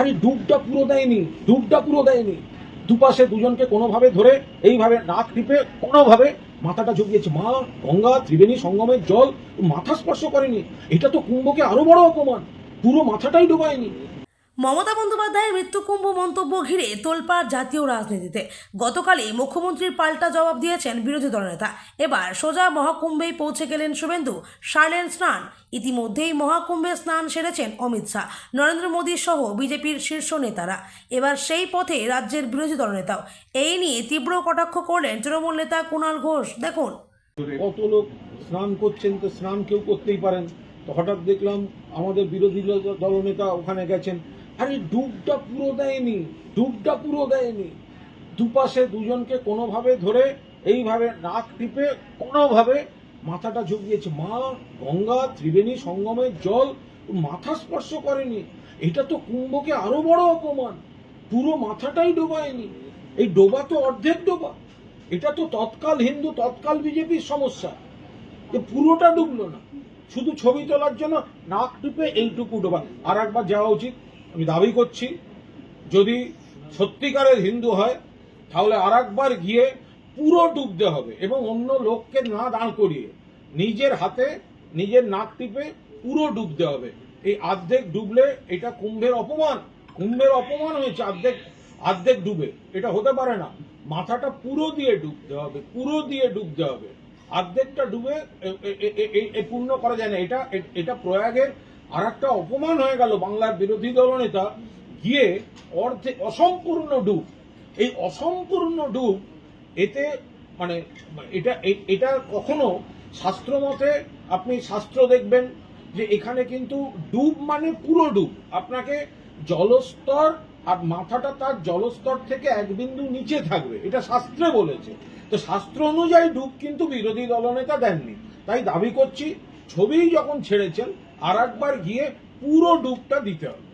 আরে ডুবটা পুরো দেয়নি ডুবটা পুরো দেয়নি। দুপাশে দুজনকে কোনোভাবে ধরে, এইভাবে নাক টিপে, কোনোভাবে মাথাটা ঝুঁকিয়েছে। মা, গঙ্গা, ত্রিবেণী সঙ্গমের জল, মাথা স্পর্শ করেনি। এটা তো কুম্ভকে আরও বড় অপমান। পুরো মাথাটাই ডোবায়নি। মমতা বন্দ্যোপাধ্যায়ের মৃত্যুকুম্ভ মন্তব্য ঘিরে তোলপাড় জাতীয় রাজনীতিতে। গতকালই মুখ্যমন্ত্রীর পাল্টা জবাব দিয়েছেন বিরোধী দলনেতা। এবার সোজা মহাকুম্ভেই পৌঁছে গেলেন শুভেন্দু। সারলেন স্নান। ইতিমধ্যেই মহাকুম্ভে স্নান সেরেছেন অমিত শাহ, নরেন্দ্র মোদী সহ বিজেপির শীর্ষ নেতারা। এবার সেই পথে রাজ্যের বিরোধী দলনেতাও। এই নিয়ে তীব্র কটাক্ষ করলেন তৃণমূল নেতা কুণাল ঘোষ। দেখুন। কত লোক স্নান করছেন তো স্নান কেউ করতেই পারেন। তো হঠাৎ দেখলাম আমাদের বিরোধী দলনেতা ওখানে গেছেন। আরে ডুবটা পুরো দেয়নি ডুবটা পুরো দেয়নি। দুপাশে দুজনকে কোনোভাবে ধরে এইভাবে নাক টিপে কোনোভাবে মাথাটা ঝুঁকিয়েছে মা, গঙ্গা, ত্রিবেণী সঙ্গমের জল মাথা স্পর্শ করেনি। এটা তো কুম্ভকে আরও বড় অপমান। পুরো মাথাটাই ডোবায়নি। এই ডোবা তো অর্ধেক ডোবা। এটা তো তৎকাল হিন্দু, তৎকাল বিজেপির সমস্যা। যে পুরোটা ডুবলো না। শুধু ছবি তোলার জন্য নাক টিপে এইটুকু ডোবা। আর একবার যাওয়া উচিত। আমি দাবি করছি যদি সত্যিকারের হিন্দু হয় তাহলে আর একবার গিয়ে পুরো ডুবতে হবে এবং অন্য লোককে না দাঁড় করিয়ে নিজের হাতে নিজের নাক টিপে পুরো ডুবতে হবে এই অর্ধেক ডুবলে এটা কুম্ভের অপমান কুম্ভের অপমান হয়েছে অর্ধেক অর্ধেক ডুবে এটা হতে পারে না মাথাটা পুরো দিয়ে ডুবতে হবে পুরো দিয়ে ডুবতে হবে অর্ধেকটা ডুবে পূর্ণ করা যায় না এটা এটা প্রয়াগের আর একটা অপমান হয়ে গেল বাংলার বিরোধী দলনেতা গিয়ে অর্ধে অসম্পূর্ণ ডুব। এই অসম্পূর্ণ ডুব, এতে মানে এটা এটা কখনো শাস্ত্র মতে আপনি শাস্ত্র দেখবেন যে এখানে কিন্তু ডুব মানে পুরো ডুব। আপনাকে জলস্তর আর মাথাটা তার জলস্তর থেকে এক বিন্দু নিচে থাকবে। এটা শাস্ত্রে বলেছে। তো শাস্ত্র অনুযায়ী ডুব কিন্তু বিরোধী দলনেতা দেননি। তাই দাবি করছি ছবি যখন ছেড়েছেন আর একবার গিয়ে পুরো ডুবটা দিতে হবে।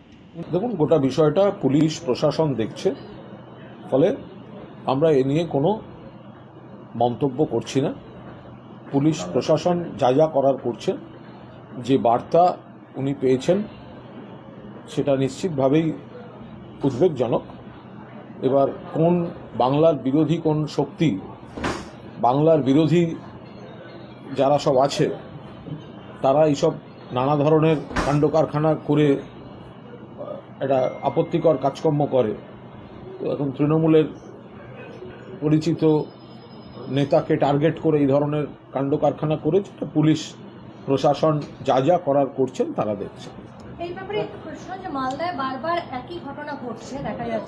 দেখুন, গোটা বিষয়টা পুলিশ, প্রশাসন দেখছে। ফলে আমরা এ নিয়ে কোনো মন্তব্য করছি না। পুলিশ, প্রশাসন যা যা করার করছে, যে বার্তা উনি পেয়েছেন, সেটা নিশ্চিতভাবেই উদ্বেগজনক। এবার কোন বাংলার বিরোধী কোন শক্তি, বাংলার বিরোধী যারা সব আছে তারা এইসব নানা ধরনের কাণ্ড কারখানা করে একটা আপত্তিকর কাজকর্ম করে। তো এখন তৃণমূলের পরিচিত নেতাকে টার্গেট করে এই ধরনের কাণ্ড কারখানা করেছে পুলিশ, প্রশাসন যা যা করার করছেন তারা দেখছে এই ব্যাপারে একটু প্রশ্ন যে মালদায় বারবার একই ঘটনা ঘটছে, দেখা যাচ্ছে।